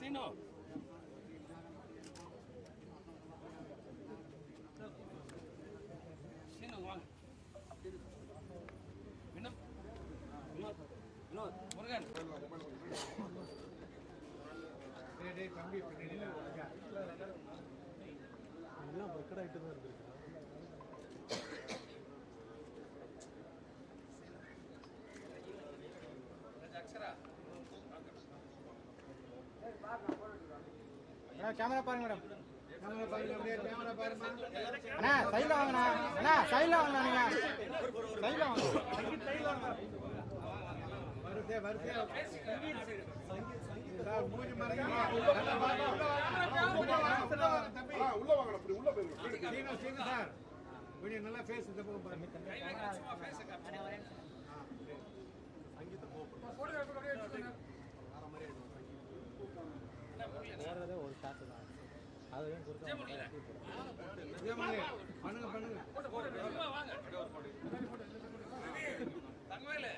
சீனு சீனு வாங்க வினோத் வினோத் வினோத் முருகன் எல்லாம் ரெக்கார்ட் ஆகிட்டு தான் இருக்கு கேமரா பாருங்க மேடம் கேமரா பாருங்க அப்படியே கேமரா பாருங்க. அண்ணா சைடுல வாங்கண்ணா அண்ணா. சைடுல வாங்கண்ணா நீங்க. சைடுல வாங்க. வருதே வருதே சார் மூஞ்சி மறைங்க உள்ள வாங்க அப்படி உள்ள போயிருங்க சீனு சீனு சார். கொஞ்சம் நல்லா ஃபேஸ் இந்த பக்கம் பாருங்க சும்மா பேச வேறதே ஒரு ஷாட்டு தான் அதையும் கோபிநாத் முடியல இதே மாதிரி பண்ணுங்க பண்ணுங்க சும்மா வாங்க தங்கவேலு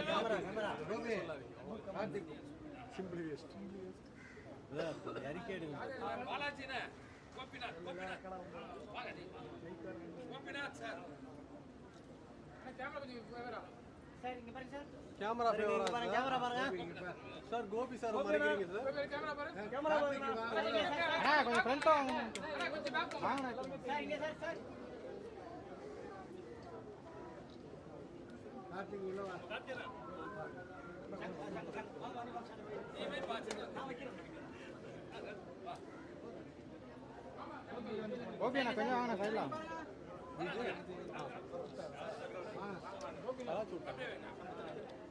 கேமரா கோபி வாங்க நீ கோபிநாத் சார் கேமரா கேமரா பாருங்க. சார் கோபி சார் மறைக்கிறீங்க சார் கேமரா பாருங்க. அண்ணா கொஞ்சம் ஃப்ரண்ட் வாங்க. வாங்கண்ணா கார்த்திக் உள்ள வா நீ போய் பாத்து ஓகே அண்ணா கொஞ்சம் வாங்கண்ணா சைடுல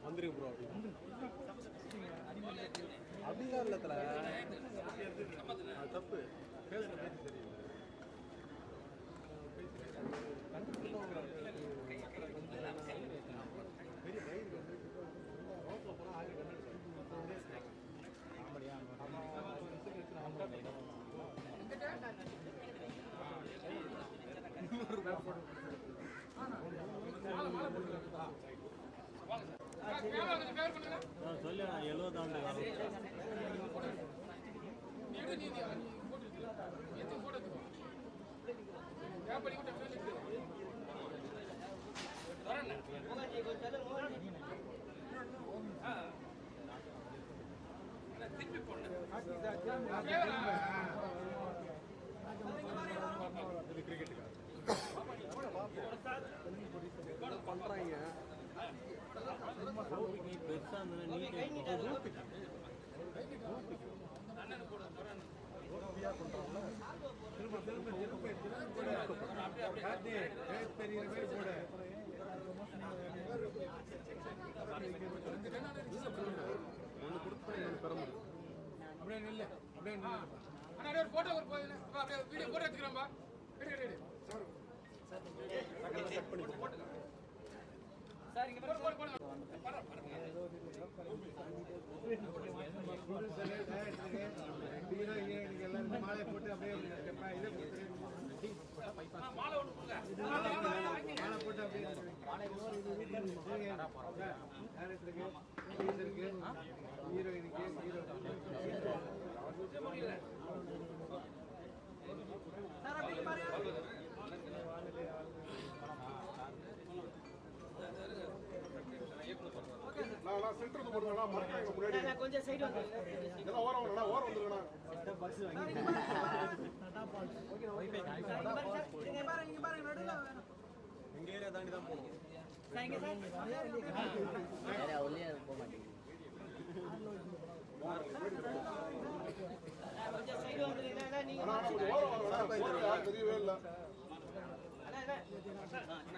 வந்துருங்க ப்ரோ அப்படி அப்படிதான் தல தப்பு பேசுற தெரியும் தெரியுது பெரிய வயிறு வந்து ரோட்ல போனா ஆயிரம் கண்ணு சொல்லி எழுபது ஆண்டு வரேன் திருப்பி போன இது கிரிக்கெட்டுக்கா பண்றாங்க கோபிக்கு பெருசா இருந்தது நீட் திரும்ப திரும்ப திரும்ப திரும்ப ஒன்று கொடுத்தா பெற முடியும் அப்படியே நில்லு அப்படியே நில்லு அண்ணா ஒரு போட்டோ ஒரு போய் அப்படியே வீடியோ போட்டோ எடுத்துக்கிறோம்பா எடு எடு எடு சார் இங்க போடு போடு போடு மாலை போட்டு அப்படியே எப்பா, இதை மாலை போட்டு அப்படியே ஹீரோயினுக்கு ஹீரோ நான் நான் சென்டருக்கு போடுறேன் மறக்காங்க முன்னாடி கொஞ்சம் சைடு வந்து எல்லாம் ஓரம் வரணும் ஓரம் வந்துருக்கண்ணா நீங்க பாருங்க நீங்க பாருங்க நடுவுல வேணும். எங்க ஏரியா தாண்டி தான் போகணும் சார் இங்க சார் கொஞ்சம் சைடு வந்துருங்க நீங்க ஆனா கொஞ்சம் ஓரம் வரணும் ஓரம் யாரும் தெரியவே இல்லை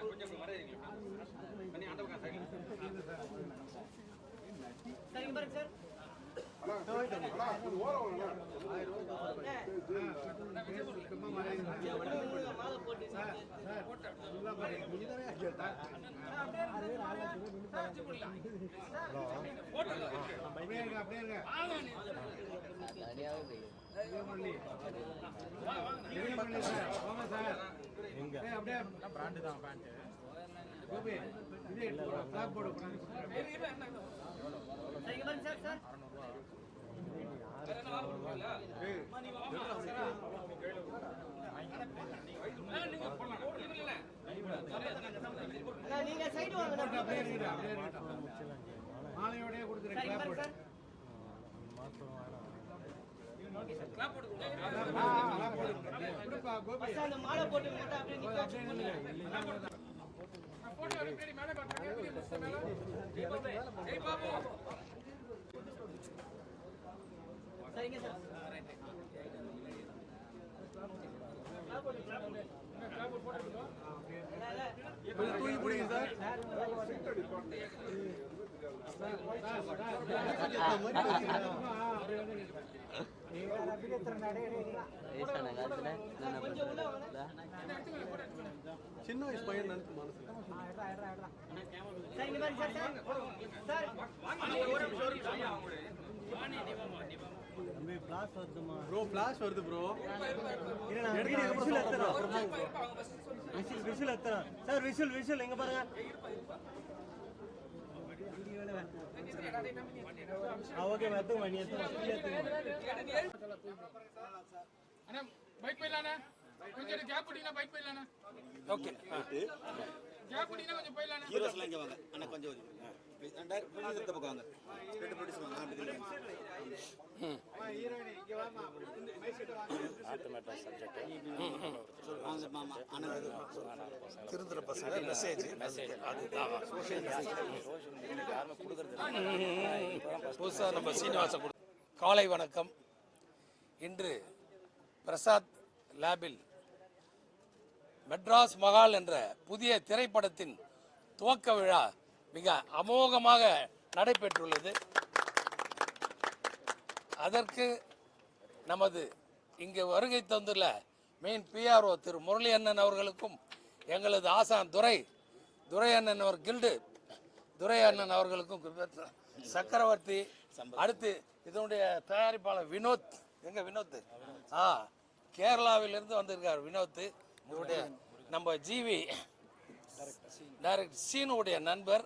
கொஞ்சம் அப்படியே பிராண்டு தான் பேண்ட் நீங்க சைடு வாங்க. மாலையோடயே கொடுத்துருங்க கிளாப் போர்டு கிளாப் போட்டு கொடுங்க. ஆ, கிளாப் போர்டு கொடுப்பா கோபி அந்த மாலை போட்டு அப்படியே நிக்க வச்சு போட்டோ சரிங்க சார் கொஞ்சம் தூக்கி பிடிங்க சார் கொஞ்சம் உள்ள வாங்க சின்ன வயசு பையன் நினைச்சு மனசு. ப்ரோ வருது ப்ரோ விசில் விசில் எத்தனை சார் விசில் விசில் எங்க பாருங்க. ஓகே எத்துங்க மணி எத்துங்க அண்ணா பைக் போயிடலாண்ணே கொஞ்சம் கேப் விட்டீங்கன்னா பைக் போயிடலாண்ணா ஓகே கேப் விட்டீங்கன்னா கொஞ்சம் போயிடலாண்ணே ஹீரோஸ்லாம் இங்கே வாங்க அண்ணா கொஞ்சம் கொஞ்சம் ஆ. ப்ரொடியூசர் இந்த பக்கம் வாங்க ரெண்டு ப்ரொடியூசர் வாங்க திருந்துற பசங்க மெசேஜ் புதுசாக நம்ம சீனிவாசன் கொடு காலை வணக்கம். இன்று பிரசாத் லேபில் மெட்ராஸ் மகால் என்ற புதிய திரைப்படத்தின் துவக்க விழா மிக அமோகமாக நடைபெற்றுள்ளது. அதற்கு நமது இங்கு வருகை தந்துள்ள மெயின் பிஆர்ஓ திரு முரளி அண்ணன் அவர்களுக்கும் எங்களது ஆசான் துரை துரை அண்ணன் அவர் கில்டு துரை அண்ணன் அவர்களுக்கும் சக்கரவர்த்தி அடுத்து இதனுடைய தயாரிப்பாளர் வினோத். எங்க வினோத்? ஆ கேரளாவிலிருந்து வந்திருக்கார் வினோத். இதனுடைய நம்ம ஜிவி டைரக்ட் சீனுடைய நண்பர்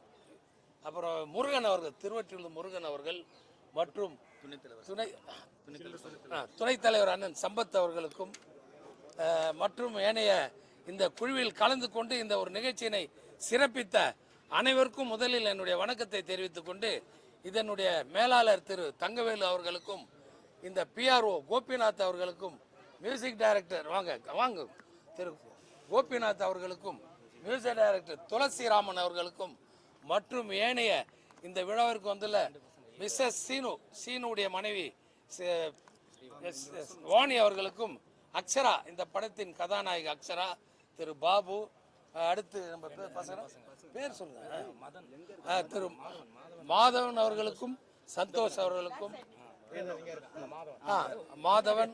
அப்புறம் முருகன் அவர்கள் திருவற்றியூர் முருகன் அவர்கள் மற்றும் துணை ஆ, துணைத் தலைவர் அண்ணன் சம்பத் அவர்களுக்கும் மற்றும் ஏனைய இந்த குழுவில் கலந்து கொண்டு இந்த ஒரு நிகழ்ச்சியினை சிறப்பித்த அனைவருக்கும் முதலில் என்னுடைய வணக்கத்தை தெரிவித்துக் கொண்டு இதனுடைய மேலாளர் திரு தங்கவேலு அவர்களுக்கும் இந்த பிஆர்ஓ கோபிநாத் அவர்களுக்கும் மியூசிக் டைரக்டர் வாங்க வாங்க திரு கோபிநாத் அவர்களுக்கும் மியூசிக் டைரக்டர் துளசிராமன் அவர்களுக்கும் மற்றும் ஏனைய இந்த விழாவிற்கு வந்துள்ள மிஸ்ஸஸ் சீனு சீனுடைய மனைவி வாணி அவர்களுக்கும் அக்ஷரா இந்த படத்தின் கதாநாயகி அக்ஷரா திரு பாபு. அடுத்து நம்ம பேர் பசங்க? பேர் சொல்லுங்க. திரு மாதவன் அவர்களுக்கும் சந்தோஷ் அவர்களுக்கும். மாதவன்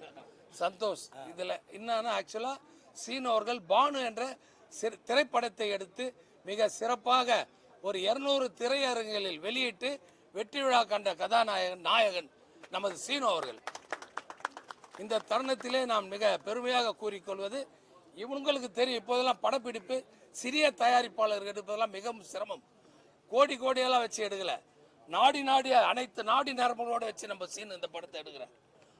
சந்தோஷ். இதுல என்னன்னா ஆக்சுவலா சீனு அவர்கள் பானு என்ற சிறு- திரைப்படத்தை எடுத்து மிக சிறப்பாக ஒரு இருநூறு திரையரங்குகளில் வெளியிட்டு வெற்றி விழா கண்ட கதாநாயகன் நாயகன் நமது சீனு அவர்கள். இந்த தருணத்திலே நாம் மிக பெருமையாக கூறிக்கொள்வது இவங்களுக்கு தெரியும் இப்போதெல்லாம் படப்பிடிப்பு சிறிய தயாரிப்பாளர்கள் எடுப்பதெல்லாம் மிகவும் சிரமம். கோடி கோடியெல்லாம் வச்சு எடுக்கலை. நாடி நாடி அனைத்து நாடி நரம்புகளோடு வச்சு நம்ம சீன் இந்த படத்தை எடுக்கிற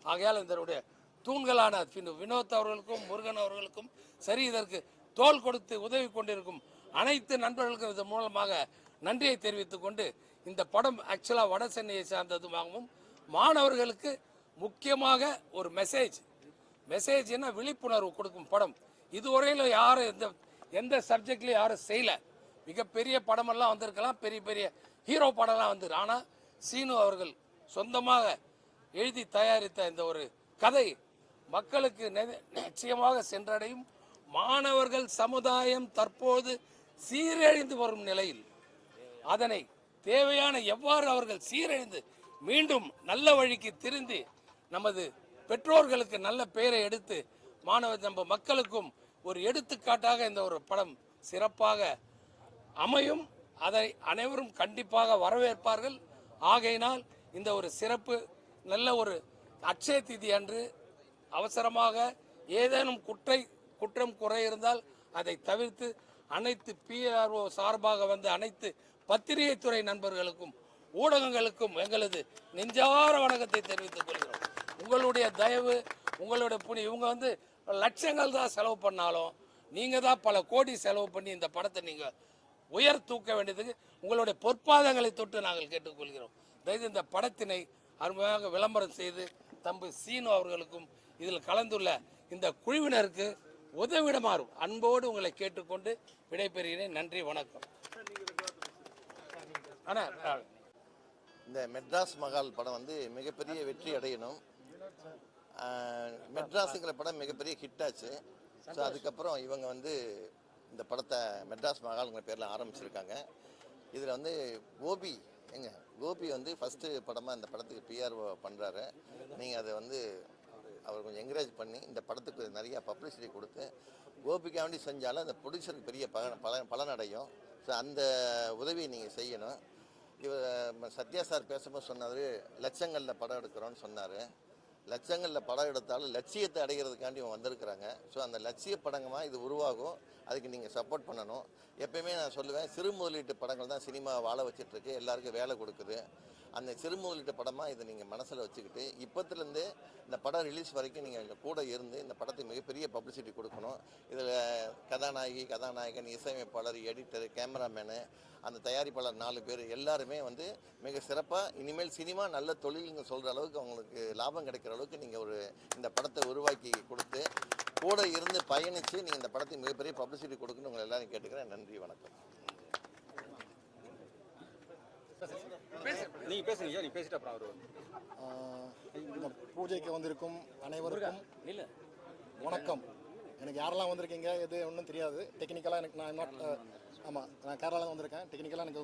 ஆகையால் இதனுடைய தூண்களான வினோத் அவர்களுக்கும் முருகன் அவர்களுக்கும் சரி இதற்கு தோள் கொடுத்து உதவி கொண்டிருக்கும் அனைத்து நண்பர்களுக்கும் இதன் மூலமாக நன்றியை தெரிவித்துக் கொண்டு இந்த படம் ஆக்சுவலாக வட சென்னையை சார்ந்ததுமாகவும் மாணவர்களுக்கு முக்கியமாக ஒரு மெசேஜ் மெசேஜ்னா விழிப்புணர்வு கொடுக்கும் படம். இதுவரையில் யாரும் எந்த எந்த சப்ஜெக்ட்லையும் யாரும் செய்யலை. மிகப்பெரிய படமெல்லாம் வந்திருக்கலாம். பெரிய பெரிய ஹீரோ படம்லாம் வந்து ஆனால் சீனு அவர்கள் சொந்தமாக எழுதி தயாரித்த இந்த ஒரு கதை மக்களுக்கு நெ- நிச்சயமாக சென்றடையும். மாணவர்கள் சமுதாயம் தற்போது சீரழிந்து வரும் நிலையில் அதனை தேவையான எவ்வாறு அவர்கள் சீரழிந்து மீண்டும் நல்ல வழிக்கு திருந்தி நமது பெற்றோர்களுக்கு நல்ல பெயரை எடுத்து மாணவ நம்ம மக்களுக்கும் ஒரு எடுத்துக்காட்டாக இந்த ஒரு படம் சிறப்பாக அமையும். அதை அனைவரும் கண்டிப்பாக வரவேற்பார்கள். ஆகையினால் இந்த ஒரு சிறப்பு நல்ல ஒரு அட்சய திதி அன்று அவசரமாக ஏதேனும் குற்றை குற்றம் குறை இருந்தால் அதை தவிர்த்து அனைத்து பிஆர்ஓ சார்பாக வந்த அனைத்து பத்திரிகை துறை நண்பர்களுக்கும் ஊடகங்களுக்கும் எங்களது நெஞ்சார வணக்கத்தை தெரிவித்துக் கொள்கிறோம். உங்களுடைய தயவு உங்களுடைய புனி இவங்க வந்து லட்சங்கள் தான் செலவு பண்ணாலும் நீங்கள் தான் பல கோடி செலவு பண்ணி இந்த படத்தை நீங்கள் உயர் தூக்க வேண்டியதுக்கு உங்களுடைய பொற்பாதங்களை தொட்டு நாங்கள் கேட்டுக்கொள்கிறோம். தயவு இந்த படத்தினை அருமையாக விளம்பரம் செய்து தம்பி சீனு அவர்களுக்கும் இதில் கலந்துள்ள இந்த குழுவினருக்கு உதவிடமாறும் அன்போடு உங்களை கேட்டுக்கொண்டு விடைபெறுகிறேன். நன்றி வணக்கம். ஆனால் இந்த மெட்ராஸ் மகால் படம் வந்து மிகப்பெரிய வெற்றி அடையணும். மெட்ராஸுங்கிற படம் மிகப்பெரிய ஹிட் ஆச்சு ஸோ அதுக்கப்புறம் இவங்க வந்து இந்த படத்தை மெட்ராஸ் மகால்ங்கிற பேரில் ஆரம்பிச்சிருக்காங்க. இதில் வந்து கோபி எங்க கோபி வந்து ஃபஸ்ட்டு படமாக இந்த படத்துக்கு பிஆர்ஓ பண்ணுறாரு நீங்கள் அதை வந்து அவர் கொஞ்சம் என்கரேஜ் பண்ணி இந்த படத்துக்கு நிறைய பப்ளிசிட்டி கொடுத்து கோபிக்காண்டி செஞ்சாலும் அந்த ப்ரொடியூசருக்கு பெரிய பலன் பலன் பலனடையும். ஸோ அந்த உதவியை நீங்கள் செய்யணும். இவர் சத்யா சார் பேசும்போது சொன்னார் லட்சங்களில் படம் எடுக்கிறோன்னு சொன்னார். லட்சங்களில் படம் எடுத்தாலும் லட்சியத்தை அடைகிறதுக்காண்டி இவன் வந்திருக்கிறாங்க. ஸோ அந்த லட்சிய படங்கமாக இது உருவாகும். அதுக்கு நீங்கள் சப்போர்ட் பண்ணணும். எப்பயுமே நான் சொல்லுவேன் சிறு முதலீட்டு படங்கள் தான் சினிமா வாழ வச்சிட்ருக்கு எல்லாருக்கும் வேலை கொடுக்குது. அந்த சிறு முதலீட்டு படமாக இதை நீங்கள் மனசில் வச்சுக்கிட்டு இப்போத்துலேருந்தே இந்த படம் ரிலீஸ் வரைக்கும் நீங்கள் எங்கள் கூட இருந்து இந்த படத்துக்கு மிகப்பெரிய பப்ளிசிட்டி கொடுக்கணும். இதில் கதாநாயகி கதாநாயகன் இசையமைப்பாளர் எடிட்டர் கேமராமேனு அந்த தயாரிப்பாளர் நாலு பேர் எல்லாருமே வந்து மிக சிறப்பாக இனிமேல் சினிமா நல்ல தொழில்னு சொல்கிற அளவுக்கு அவங்களுக்கு லாபம் கிடைக்கிற அளவுக்கு நீங்கள் ஒரு இந்த படத்தை உருவாக்கி கொடுத்து கூட இருந்து பயணித்து நீங்கள் இந்த படத்தை மிகப்பெரிய பப்ளிசிட்டி கொடுக்கணும் உங்களை எல்லாரும் கேட்டுக்கிறேன். நன்றி வணக்கம். நீங்க பேசுங்க நீங்க பேசிட்டு அப்புறம் அவரு பூஜைக்கு வந்திருக்கும் அனைவருக்கும் வணக்கம். எனக்கு யாரெல்லாம் வந்திருக்கீங்க எது ஒன்றும் தெரியாது. டெக்னிக்கலாக எனக்கு நான் நாட் ஆமாம் நான் கேரளாவில் வந்திருக்கேன். டெக்னிக்கலாக எனக்கு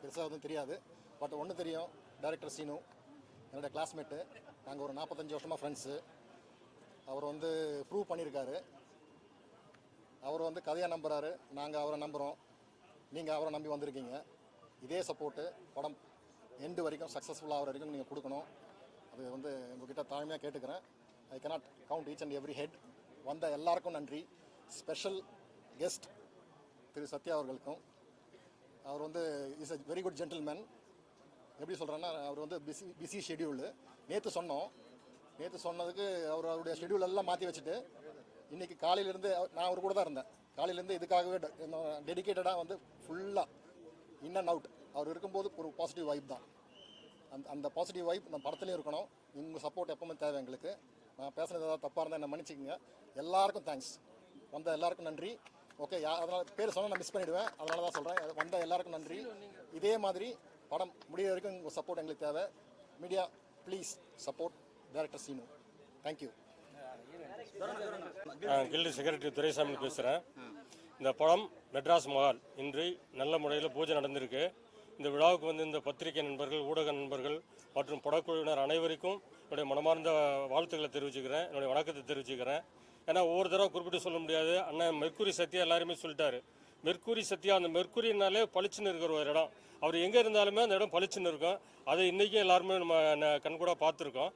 பெருசாக எதுவும் தெரியாது. பட் ஒன்று தெரியும் டைரக்டர் சீனு என்னோட கிளாஸ்மேட்டு நாங்கள் ஒரு நாற்பத்தஞ்சு வருஷமாக ஃப்ரெண்ட்ஸு அவர் வந்து ப்ரூவ் பண்ணியிருக்காரு அவர் வந்து கதையாக நம்புறாரு. நாங்கள் அவரை நம்புகிறோம் நீங்கள் அவரை நம்பி வந்திருக்கீங்க. இதே சப்போர்ட்டு படம் எண்டு வரைக்கும் சக்ஸஸ்ஃபுல் ஆகிற வரைக்கும் நீங்கள் கொடுக்கணும். அது வந்து உங்ககிட்ட தாழ்மையாக கேட்டுக்கிறேன். I cannot count each and every head வந்த எல்லாருக்கும் நன்றி. ஸ்பெஷல் கெஸ்ட் திரு சத்யா அவர்களுக்கும். அவர் வந்து is a very good gentleman எப்படி சொல்கிறேன்னா அவர் வந்து பிஸி பிஸி ஷெடியூலு நேற்று சொன்னோம். நேற்று சொன்னதுக்கு அவர் அவருடைய ஷெடியூல் எல்லாம் மாற்றி வச்சுட்டு இன்றைக்கி காலையிலேருந்து நான் அவர் கூட தான் இருந்தேன். காலையிலேருந்து இதுக்காகவே டெடிக்கேட்டடாக வந்து ஃபுல்லாக இன் அண்ட் அவுட் அவர் இருக்கும்போது ஒரு பாசிட்டிவ் வைப் தான். அந்த அந்த பாசிட்டிவ் வைப் நம்ம படத்துலையும் இருக்கணும். உங்கள் சப்போர்ட் எப்பவுமே தேவை எங்களுக்கு. நான் பேசுனது ஏதாவது தப்பாக இருந்தால் என்ன மன்னிச்சிக்கங்க. எல்லாருக்கும் தேங்க்ஸ் வந்த எல்லாருக்கும் நன்றி. ஓகே அதனால் பேர் சொன்னால் நான் மிஸ் பண்ணிவிடுவேன் அதனால தான் சொல்கிறேன் வந்த எல்லாருக்கும் நன்றி. இதே மாதிரி படம் முடிகிற வரைக்கும் உங்கள் சப்போர்ட் எங்களுக்கு தேவை. Media please support director Seenu. Thank you guild secretary Duraisamy பேசுகிறேன் இந்த படம் மெட்ராஸ் மகால் இன்று நல்ல முறையில் பூஜை நடந்திருக்கு. இந்த விழாவுக்கு வந்து இந்த பத்திரிகை நண்பர்கள் ஊடக நண்பர்கள் மற்றும் படக்குழுவினர் அனைவருக்கும் என்னுடைய மனமார்ந்த வாழ்த்துக்களை தெரிவிச்சுக்கிறேன். என்னுடைய வணக்கத்தை தெரிவிச்சுக்கிறேன். ஏன்னா ஒவ்வொரு தடவை குறிப்பிட்டு சொல்ல முடியாது. அண்ணன் மெர்க்குரி சத்யா எல்லாருமே சொல்லிட்டாரு. மெர்க்குரி சத்யா அந்த மெர்க்குரினாலே பளிச்சுன்னு இருக்கிற ஒரு இடம். அவர் எங்கே இருந்தாலுமே அந்த இடம் பளிச்சுன்னு இருக்கும். அதை இன்றைக்கும் எல்லாருமே நம்ம கண்கூடாக பார்த்துருக்கோம்.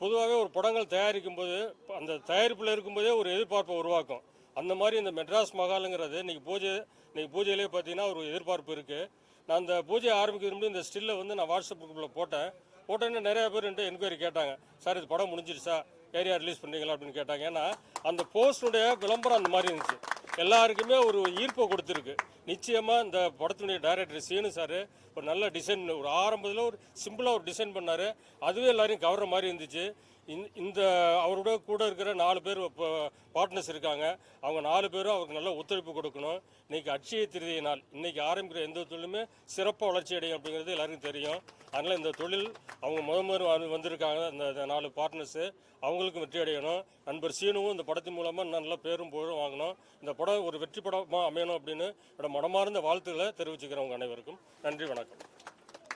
பொதுவாகவே ஒரு படங்கள் தயாரிக்கும் போது அந்த தயாரிப்பில் இருக்கும்போதே ஒரு எதிர்பார்ப்பை உருவாக்கும். அந்த மாதிரி இந்த மெட்ராஸ் மகாலுங்கிறது இன்றைக்கி பூஜை இன்றைக்கி பூஜையிலே பார்த்தீங்கன்னா ஒரு எதிர்பார்ப்பு இருக்குது நான் அந்த பூஜையை ஆரம்பிக்கிறது முன்னாடி இந்த ஸ்டில்லை வந்து நான் வாட்ஸ்அப் குரூப்பில் போட்டேன். போட்டோன்னே நிறைய பேர் என்கிட்ட என்கொயரி கேட்டாங்க. சார் இது படம் முடிஞ்சிருச்சா ஏரியா ரிலீஸ் பண்ணுறீங்களா அப்படின்னு கேட்டாங்க. ஏன்னா அந்த போஸ்டுடைய விளம்பரம் அந்த மாதிரி இருந்துச்சு. எல்லாருக்குமே ஒரு ஈர்ப்பை கொடுத்துருக்கு. நிச்சயமாக இந்த படத்தினுடைய டைரக்டர் சீனு சார் ஒரு நல்ல டிசைன் ஒரு ஆரம்பத்தில் ஒரு சிம்பிளாக ஒரு டிசைன் பண்ணார். அதுவே எல்லாரையும் கவர்ற மாதிரி இருந்துச்சு. இந்த- இந்த அவரோட கூட இருக்கிற நாலு பேர் இப்போ பார்ட்னர்ஸ் இருக்காங்க. அவங்க நாலு பேரும் அவருக்கு நல்ல ஒத்துழைப்பு கொடுக்கணும். இன்றைக்கி அட்சய திருதிய நாள். இன்றைக்கி ஆரம்பிக்கிற எந்த தொழிலுமே சிறப்பாக வளர்ச்சி அடையும் அப்படிங்கிறது எல்லாருக்கும் தெரியும். அதனால் இந்த தொழில் அவங்க முத முதல் வந்திருக்காங்க. இந்த நாலு பார்ட்னர்ஸு அவங்களுக்கும் வெற்றி அடையணும். நண்பர் சீனுவும் இந்த படத்தின் மூலமாக நல்ல பேரும் புகழும் வாங்கணும். இந்த படம் ஒரு வெற்றி படமாக அமையணும் அப்படின்னு என்னோட மனமார்ந்த வாழ்த்துக்களை தெரிவிச்சுக்கிறவங்க அனைவருக்கும். நன்றி வணக்கம்.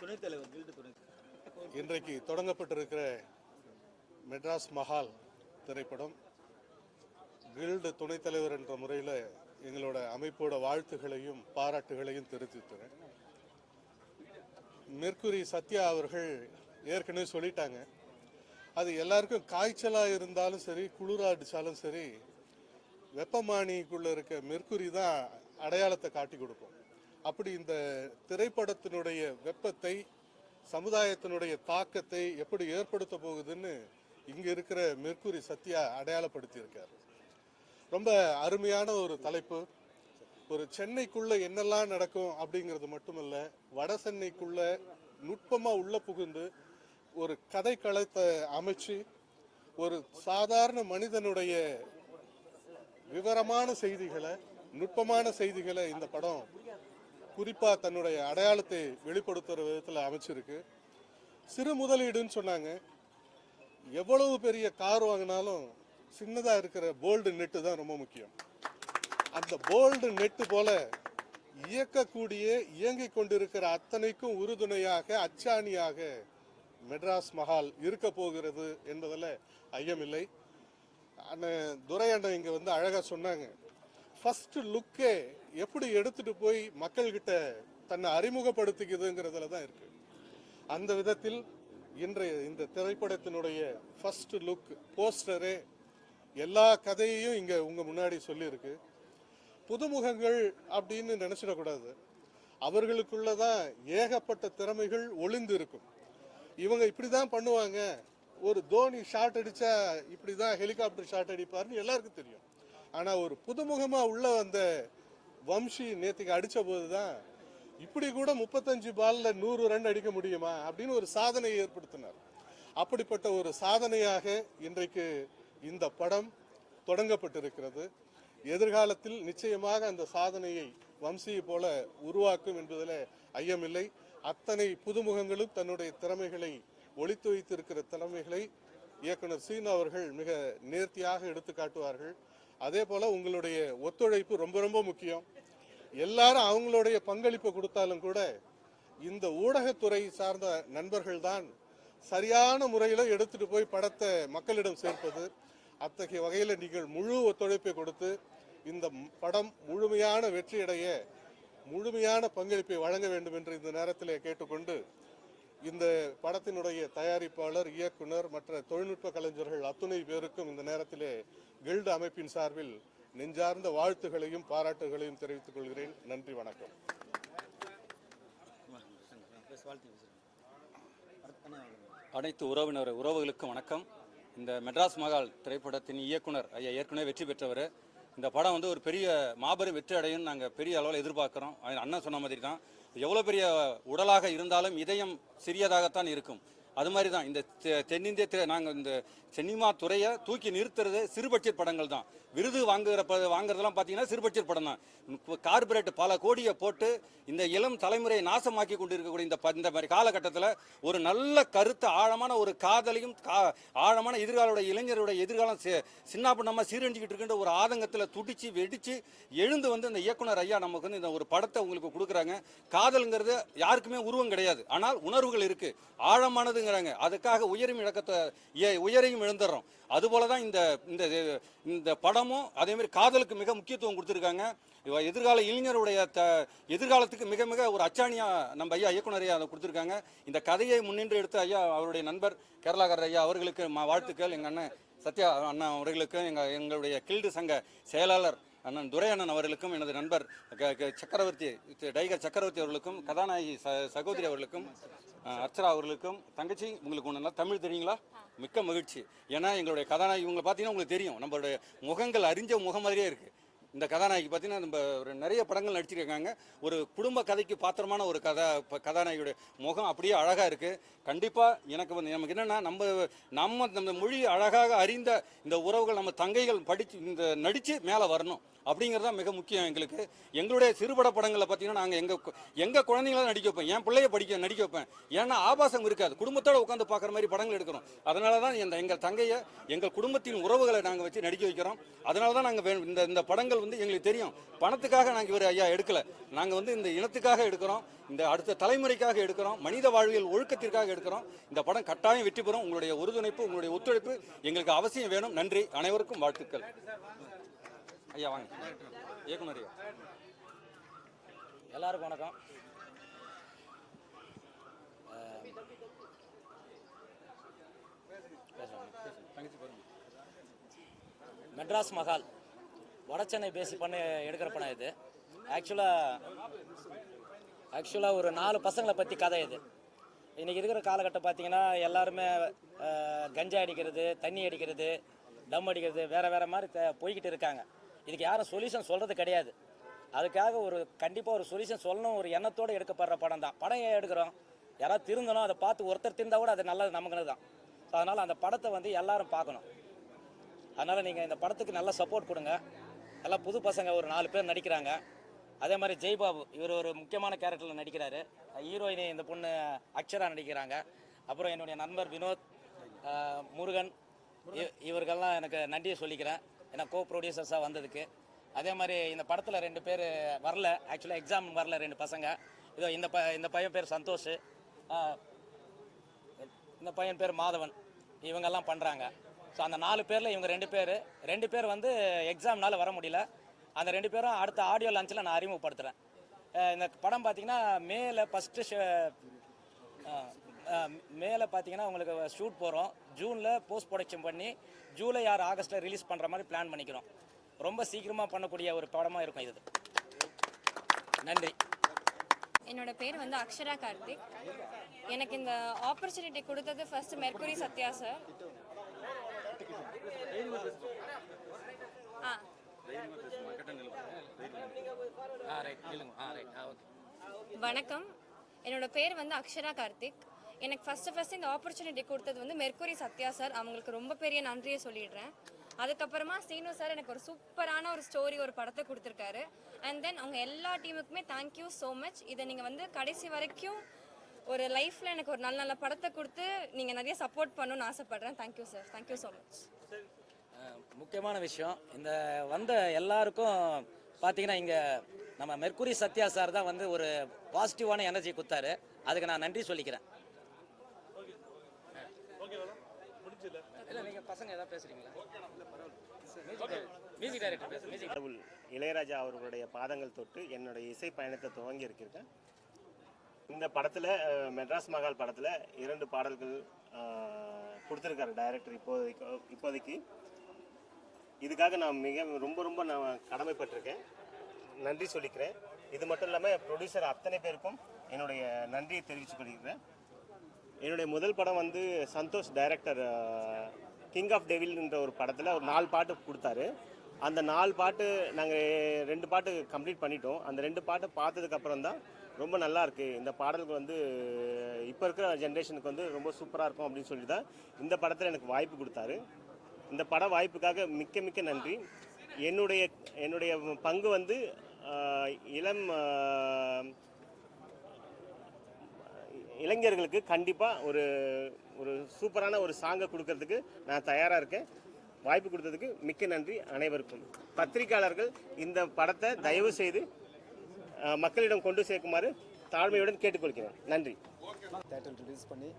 துணைத் தலைவர். இன்றைக்கு தொடங்கப்பட்டிருக்கிற மெட்ராஸ் மஹால் திரைப்படம் கில்டு துணைத் தலைவர் என்ற முறையில் எங்களோட அமைப்போட வாழ்த்துகளையும் பாராட்டுகளையும் தெரிவித்துக்கிறேன். மெர்க்குரி சத்யா அவர்கள் ஏற்கனவே சொல்லிட்டாங்க. அது எல்லாருக்கும் காய்ச்சலாக இருந்தாலும் சரி குளிராக அடித்தாலும் சரி வெப்பமானிக்குள்ளே இருக்க மெர்க்குரி தான் அடையாளத்தை காட்டி கொடுக்கும். அப்படி இந்த திரைப்படத்தினுடைய வெப்பத்தை சமுதாயத்தினுடைய தாக்கத்தை எப்படி ஏற்படுத்த போகுதுன்னு இங்கே இருக்கிற மெர்க்குரி சத்யா அடையாளப்படுத்தியிருக்கார். ரொம்ப அருமையான ஒரு தலைப்பு. ஒரு சென்னைக்குள்ள என்னெல்லாம் நடக்கும் அப்படிங்கிறது மட்டுமல்ல வட சென்னைக்குள்ள நுட்பமாக உள்ள புகுந்து ஒரு கதை களத்தை அமைச்சு ஒரு சாதாரண மனிதனுடைய விவரமான செய்திகளை நுட்பமான செய்திகளை இந்த படம் குறிப்பாக தன்னுடைய அடையாளத்தை வெளிப்படுத்துகிற விதத்தில் அமைச்சிருக்கு. சிறு முதலீடுன்னு சொன்னாங்க. எவ்வளவு பெரிய கார் வாங்கினாலும் சின்னதாக இருக்கிற போல்டு நெட்டு தான் ரொம்ப முக்கியம். அந்த போல்டு நெட்டு போல இயக்கக்கூடிய இயங்கிக் கொண்டிருக்கிற அத்தனைக்கும் உறுதுணையாக அச்சாணியாக மெட்ராஸ் மஹால் இருக்க போகிறது என்பதில் ஐயமில்லை. அண்ணன் துரை அண்ணன் இங்கே வந்து அழகாக சொன்னாங்க. ஃபஸ்ட்டு லுக்கே எப்படி எடுத்துகிட்டு போய் மக்கள்கிட்ட தன்னை அறிமுகப்படுத்திக்குதுங்கிறதுல தான் இருக்குது அந்த விதத்தில் இன்றைய இந்த திரைப்படத்தினுடைய ஃபர்ஸ்ட் லுக் போஸ்டரே எல்லா கதையையும் இங்கே உங்கள் முன்னாடி சொல்லியிருக்கு. புதுமுகங்கள் அப்படின்னு நினச்சிடக்கூடாது. அவர்களுக்குள்ள தான் ஏகப்பட்ட திறமைகள் ஒளிந்து இருக்கும். இவங்க இப்படி தான் பண்ணுவாங்க. ஒரு தோனி ஷாட் அடித்தா இப்படி தான் ஹெலிகாப்டர் ஷாட் அடிப்பார்னு எல்லாருக்கும் தெரியும். ஆனால் ஒரு புதுமுகமாக உள்ள வந்த வம்சி நேற்றுக்கு அடித்த போது தான் இப்படி கூட முப்பத்தஞ்சு பாலில் நூறு ரன் அடிக்க முடியுமா அப்படின்னு ஒரு சாதனையை ஏற்படுத்தினார். அப்படிப்பட்ட ஒரு சாதனையாக இன்றைக்கு இந்த படம் தொடங்கப்பட்டிருக்கிறது. எதிர்காலத்தில் நிச்சயமாக அந்த சாதனையை வம்சியை போல உருவாக்கும் என்பதில் ஐயமில்லை. அத்தனை புதுமுகங்களும் தன்னுடைய திறமைகளை ஒளித்து வைத்திருக்கிற திறமைகளை இயக்குனர் சீன் அவர்கள் மிக நேர்த்தியாக எடுத்து காட்டுவார்கள் அதே போல் உங்களுடைய ஒத்துழைப்பு ரொம்ப ரொம்ப முக்கியம். எல்லாரும் அவங்களுடைய பங்களிப்பை கொடுத்தாலும் கூட இந்த ஊடகத்துறை சார்ந்த நண்பர்கள் தான் சரியான முறையில் எடுத்துட்டு போய் படத்தை மக்களிடம் சேர்ப்பது அத்தகைய வகையில் நீங்கள் முழு ஒத்துழைப்பை கொடுத்து இந்த படம் முழுமையான வெற்றியடைய முழுமையான பங்களிப்பை வழங்க வேண்டும் என்று இந்த நேரத்தில் கேட்டுக்கொண்டு இந்த படத்தினுடைய தயாரிப்பாளர் இயக்குனர் மற்ற தொழில்நுட்ப கலைஞர்கள் அத்துணை பேருக்கும் இந்த நேரத்திலே கில்டு அமைப்பின் சார்பில் நெஞ்சார்ந்த வாழ்த்துகளையும் பாராட்டுகளையும் தெரிவித்துக் கொள்கிறேன். நன்றி வணக்கம். அனைத்து உறவினர் உறவுகளுக்கும் வணக்கம். இந்த மெட்ராஸ் மகால் திரைப்படத்தின் இயக்குனர் ஐயா ஏற்கனவே வெற்றி பெற்றவர். இந்த படம் வந்து ஒரு பெரிய மாபெரும் வெற்றி அடையும் நாங்கள் பெரிய அளவில் எதிர்பார்க்குறோம். அண்ணன் சொன்ன மாதிரி தான் எவ்வளோ பெரிய உடலாக இருந்தாலும் இதயம் சிறியதாகத்தான் இருக்கும். அது மாதிரி தான் இந்த தென்னிந்திய திரை நாங்கள் இந்த சினிமா துறையை தூக்கி நிறுத்துறது சிறுபட்ஜெட் படங்கள் தான். விருது வாங்குகிற ப வாங்குறதெல்லாம் பார்த்தீங்கன்னா சிறுபட்ஜெட் படம் தான். கார்பரேட் பல கோடியை போட்டு இந்த இளம் தலைமுறையை நாசமாக்கி கொண்டு இருக்கக்கூடிய இந்த ப- இந்த மாதிரி காலகட்டத்தில் ஒரு நல்ல கருத்து ஆழமான ஒரு காதலையும் கா ஆழமான எதிர்காலோட இளைஞருடைய எதிர்காலம் சி- சின்ன பண்ணாமல் சீரழிஞ்சிக்கிட்டு இருக்கின்ற ஒரு ஆதங்கத்தில் துடிச்சு வெடிச்சு எழுந்து வந்து இந்த இயக்குனர் ஐயா நமக்கு வந்து இந்த ஒரு படத்தை உங்களுக்கு கொடுக்குறாங்க. காதலுங்கிறது யாருக்குமே உருவம் கிடையாது. ஆனால் உணர்வுகள் இருக்குது ஆழமானது ஆழமானதுங்கிறாங்க அதுக்காக உயரும் இழக்கத்தை ஏ- உயரையும் இழந்துடுறோம் அதுபோல தான் இந்த இந்த இந்த படமும் அதே மாதிரி காதலுக்கு மிக முக்கியத்துவம் கொடுத்துருக்காங்க. எதிர்கால இளைஞருடைய த எதிர்காலத்துக்கு மிக மிக ஒரு அச்சாணியாக நம்ம ஐயா இயக்குனர்யா அதை கொடுத்துருக்காங்க. இந்த கதையை முன்னின்று எடுத்த ஐயா அவருடைய நண்பர் கேரளாக்காரர் ஐயா அவர்களுக்கு வாழ்த்துக்கள். எங்கள் அண்ணன் சத்யா அண்ணா அவர்களுக்கும் எங்கள் எங்களுடைய கில்டு சங்க செயலாளர் அண்ணன் துரை அண்ணன் அவர்களுக்கும் எனது நண்பர் க- க- சக்கரவர்த்தி டைகர் சக்கரவர்த்தி அவர்களுக்கும் கதாநாயகி சகோதரி அவர்களுக்கும் அஹ், அர்ச்சனா அவர்களுக்கும் தங்கச்சி உங்களுக்கு ஒன்று நல்லா தமிழ் தெரியுங்களா? மிக்க மகிழ்ச்சி. ஏன்னா எங்களுடைய கதாநாயகி இவங்களை பார்த்தீங்கன்னா உங்களுக்கு தெரியும். நம்மளுடைய முகங்கள் அறிஞ்ச முகம் மாதிரியே இருக்குது இந்த கதாநாயகி பார்த்தீங்கன்னா நம்ம ஒரு நிறைய படங்கள் நடிச்சிருக்காங்க. ஒரு குடும்ப கதைக்கு பாத்திரமான ஒரு கதை இப்போ கதாநாயகியோட முகம் அப்படியே அழகாக இருக்குது கண்டிப்பாக எனக்கு வந்து நமக்கு என்னென்னா நம்ம நம்ம நம்ம மொழி அழகாக அறிந்த இந்த உறவுகள் நம்ம தங்கைகள் படித்து இந்த நடித்து மேலே வரணும் அப்படிங்கிறது தான் மிக முக்கியம் எங்களுக்கு. எங்களுடைய சிறுபட படங்களில் பார்த்தீங்கன்னா நாங்கள் எங்கள் எங்கள் குழந்தைங்களாம் நடிக்க வைப்பேன் என் பிள்ளைய படிக்க நடிக்க வைப்பேன். ஏன்னா ஆபாசம் இருக்காது. குடும்பத்தோடு உட்காந்து பார்க்குற மாதிரி படங்கள் எடுக்கிறோம். அதனால தான் இந்த எங்கள் தங்கையை எங்கள் குடும்பத்தின் உறவுகளை நாங்கள் வச்சு நடிக்க வைக்கிறோம். அதனால தான் நாங்கள் இந்த இந்த படங்கள் வந்து எங்களுக்கு தெரியும். பணத்துக்காக நாங்கள் இவர் ஐயா எடுக்கலை. நாங்கள் வந்து இந்த இனத்துக்காக எடுக்கிறோம். இந்த அடுத்த தலைமுறைக்காக எடுக்கிறோம். மனித வாழ்வியல் ஒழுக்கத்திற்காக எடுக்கிறோம். இந்த படம் கட்டாயம் வெற்றி பெறும். உங்களுடைய உறுதுணைப்பு உங்களுடைய ஒத்துழைப்பு எங்களுக்கு அவசியம் வேணும். நன்றி. அனைவருக்கும் வாழ்த்துக்கள். ஐயா வாங்க. இயக்குனர் ஐயா. எல்லாருக்கும் வணக்கம். மெட்ராஸ் மெட்ராஸ் மஹால் வடசென்னை பேசி பண்ணி எடுக்கிற படம் இது. ஆக்சுவலாக ஆக்சுவலாக ஒரு நாலு பசங்களை பற்றி கதை இது. இன்றைக்கி இருக்கிற காலகட்டம் பார்த்தீங்கன்னா எல்லாருமே கஞ்சா அடிக்கிறது தண்ணி அடிக்கிறது டம் அடிக்கிறது வேறு வேறு மாதிரி த- போய்கிட்டு இருக்காங்க. இதுக்கு யாரும் சொல்யூஷன் சொல்கிறது கிடையாது. அதுக்காக ஒரு கண்டிப்பாக ஒரு சொல்யூஷன் சொல்லணும் ஒரு எண்ணத்தோடு எடுக்கப்படுற படம் தான். படம் ஏன் எடுக்கிறோம்? யாராவது திருந்தணும் அதை பார்த்து ஒருத்தர் திருந்தா கூட அது நல்லது நமக்குன்னு தான். ஸோ அதனால் அந்த படத்தை வந்து எல்லாரும் பார்க்கணும். அதனால் நீங்கள் இந்த படத்துக்கு நல்ல சப்போர்ட் கொடுங்க. எல்லாம் புது பசங்க ஒரு நாலு பேர் நடிக்கிறாங்க. அதே மாதிரி ஜெய்பாபு இவர் ஒரு முக்கியமான கேரக்டரில் நடிக்கிறாரு. ஹீரோயினி இந்த பொண்ணு அக்ஷரா நடிக்கிறாங்க. அப்புறம் என்னுடைய நண்பர் வினோத் முருகன் இவர்கள்லாம் எனக்கு நன்றியை சொல்லிக்கிறேன். ஏன்னா கோ ப்ரொடியூசர்ஸாக வந்ததுக்கு. அதே மாதிரி இந்த படத்தில் ரெண்டு பேர் வரல. ஆக்சுவலாக எக்ஸாம் வரல ரெண்டு பசங்க. இதோ இந்த ப இந்த பையன் பேர் சந்தோஷ் இந்த பையன் பேர் மாதவன். இவங்கெல்லாம் பண்ணுறாங்க ஸோ அந்த நாலு பேரில் இவங்க ரெண்டு பேர். ரெண்டு பேர் வந்து எக்ஸாம்னால வர முடியல. அந்த ரெண்டு பேரும் அடுத்த ஆடியோ லான்ச்சில் நான் அறிமுகப்படுத்துகிறேன் இந்த படம் பார்த்தீங்கன்னா மேலே ஃபஸ்ட்டு ஷே மேலே பார்த்தீங்கன்னா உங்களுக்கு ஷூட் போகிறோம் ஜூனில் போஸ்ட் ப்ரொடக்ஷன் பண்ணி ஜூலை ஆறு ஆகஸ்ட்டில் ரிலீஸ் பண்ணுற மாதிரி பிளான் பண்ணிக்கிறோம். ரொம்ப சீக்கிரமாக பண்ணக்கூடிய ஒரு படமாக இருக்கும் இது. நன்றி. என்னோட பேர் வந்து அக்ஷரா கார்த்திக். எனக்கு இந்த ஆப்பர்ச்சுனிட்டி கொடுத்தது ஃபர்ஸ்ட் மெர்குரி சத்யா சார் ஆ வணக்கம். என்னோட பேர் வந்து அக்ஷரா கார்த்திக். எனக்கு ஃபஸ்ட்டு ஃபஸ்ட்டு இந்த ஆப்பர்ச்சுனிட்டி கொடுத்தது வந்து மெர்குரி சத்யா சார் அவங்களுக்கு ரொம்ப பெரிய நன்றியை சொல்லிடுறேன். அதுக்கப்புறமா சீனு சார் எனக்கு ஒரு சூப்பரான ஒரு ஸ்டோரி ஒரு படத்தை கொடுத்துருக்காரு. அண்ட் தென் அவங்க எல்லா டீமுக்குமே தேங்க்யூ ஸோ மச் இதை நீங்கள் வந்து கடைசி வரைக்கும் ஒரு லைஃப்பில் எனக்கு ஒரு நல்ல நல்ல படத்தை கொடுத்து நீங்கள் நிறைய சப்போர்ட் பண்ணணும்னு ஆசைப்பட்றேன். Thank you sir thank you so much முக்கியமான விஷயம் இந்த வந்த எல்லாருக்கும் பார்த்தீங்கன்னா இங்கே நம்ம மெர்க்குரி சத்யா சார் தான் வந்து ஒரு பாசிட்டிவான எனர்ஜி கொடுத்தாரு. அதுக்கு நான் நன்றி சொல்லிக்கிறேன். இளையராஜா அவர்களுடைய பாதங்கள் தொட்டு என்னுடைய இசை பயணத்தை துவங்கி இருக்கிறேன். இந்த படத்தில் மெட்ராஸ் மகால் படத்தில் இரண்டு பாடல்கள் கொடுத்துருக்காரு டைரக்டர் இப்போதைக்கு இப்போதைக்கு. இதுக்காக நான் மிக ரொம்ப ரொம்ப நான் கடமைப்பட்டிருக்கேன். நன்றி சொல்லிக்கிறேன். இது மட்டும் இல்லாமல் ப்ரொடியூசர் அத்தனை பேருக்கும் என்னுடைய நன்றியை தெரிவித்து கொள்கிறேன். என்னுடைய முதல் படம் வந்து சந்தோஷ் டைரக்டர் கிங் ஆஃப் டெவில்ன்ற ஒரு படத்தில் ஒரு நாலு பாட்டு கொடுத்தாரு. அந்த நாலு பாட்டு நாங்கள் ரெண்டு பாட்டு கம்ப்ளீட் பண்ணிட்டோம். அந்த ரெண்டு பாட்டை பார்த்ததுக்கப்புறம் தான் ரொம்ப நல்லா இருக்குது இந்த பாடலுக்கு வந்து இப்போ இருக்கிற ஜென்ரேஷனுக்கு வந்து ரொம்ப சூப்பராக இருக்கும் அப்படின்னு சொல்லி தான் இந்த படத்தில் எனக்கு வாய்ப்பு கொடுத்தாரு. இந்த பட வாய்ப்புக்காக மிக்க மிக்க நன்றி. என்னுடைய என்னுடைய பங்கு வந்து இளம் இளைஞர்களுக்கு கண்டிப்பாக ஒரு ஒரு சூப்பரான ஒரு சாங்கை கொடுக்கறதுக்கு நான் தயாராக இருக்கேன். வாய்ப்பு கொடுத்ததுக்கு மிக்க நன்றி அனைவருக்கும். பத்திரிகையாளர்கள் இந்த படத்தை தயவு செய்து மக்களிடம் கொண்டு சேர்க்குமாறு தாழ்மையுடன் கேட்டுக்கொள்கிறேன். நன்றி. தேட்டர் ரிலீஸ் பண்ணி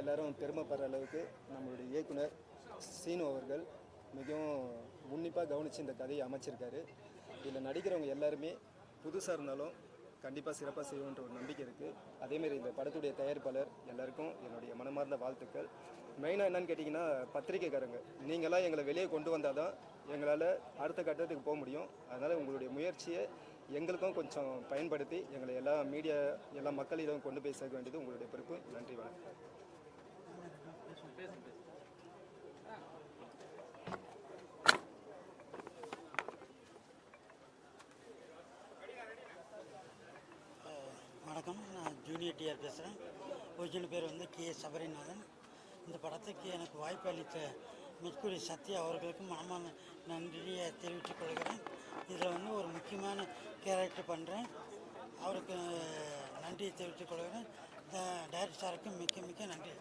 எல்லாரும் பெருமைப்படுற அளவுக்கு நம்மளுடைய இயக்குனர் சீனு அவர்கள் மிகவும் உன்னிப்பாக கவனித்து இந்த கதையை அமைச்சிருக்காரு. இதில் நடிக்கிறவங்க எல்லாருமே புதுசாக இருந்தாலும் கண்டிப்பாக சிறப்பாக செய்வோன்ற ஒரு நம்பிக்கை இருக்குது அதேமாரி இந்த படத்துடைய தயாரிப்பாளர் எல்லாருக்கும் என்னுடைய மனமார்ந்த வாழ்த்துக்கள். மெயினாக என்னன்னு கேட்டிங்கன்னா பத்திரிக்கைக்காரங்க நீங்களாம் எங்களை வெளியே கொண்டு வந்தால் தான் எங்களால் அடுத்த கட்டத்துக்கு போக முடியும். அதனால் உங்களுடைய முயற்சியை எங்களுக்கும் கொஞ்சம் பயன்படுத்தி எங்களை எல்லா மீடியா எல்லா மக்களிடம் கொண்டு போய் சேர்க்க வேண்டியது உங்களுடைய பொறுப்பு. நன்றி வணக்கம். வணக்கம். நான் ஜூனியர் டிஆர் பேசுகிறேன் ஒரிஜினல் பேர் வந்து கே சபரிநாதன். இந்த படத்துக்கு எனக்கு வாய்ப்பு அளித்த மெட்குரி சத்யா அவர்களுக்கும் மனமான நன்றியை தெரிவித்துக் கொள்கிறேன். இதில் வந்து ஒரு முக்கியமான கேரக்டர் பண்ணுறேன் அவருக்கு நன்றியை தெரிவித்துக் கொள்கிறேன். டைரக்டர் சாருக்கும் மிக்க மிக்க நன்றி.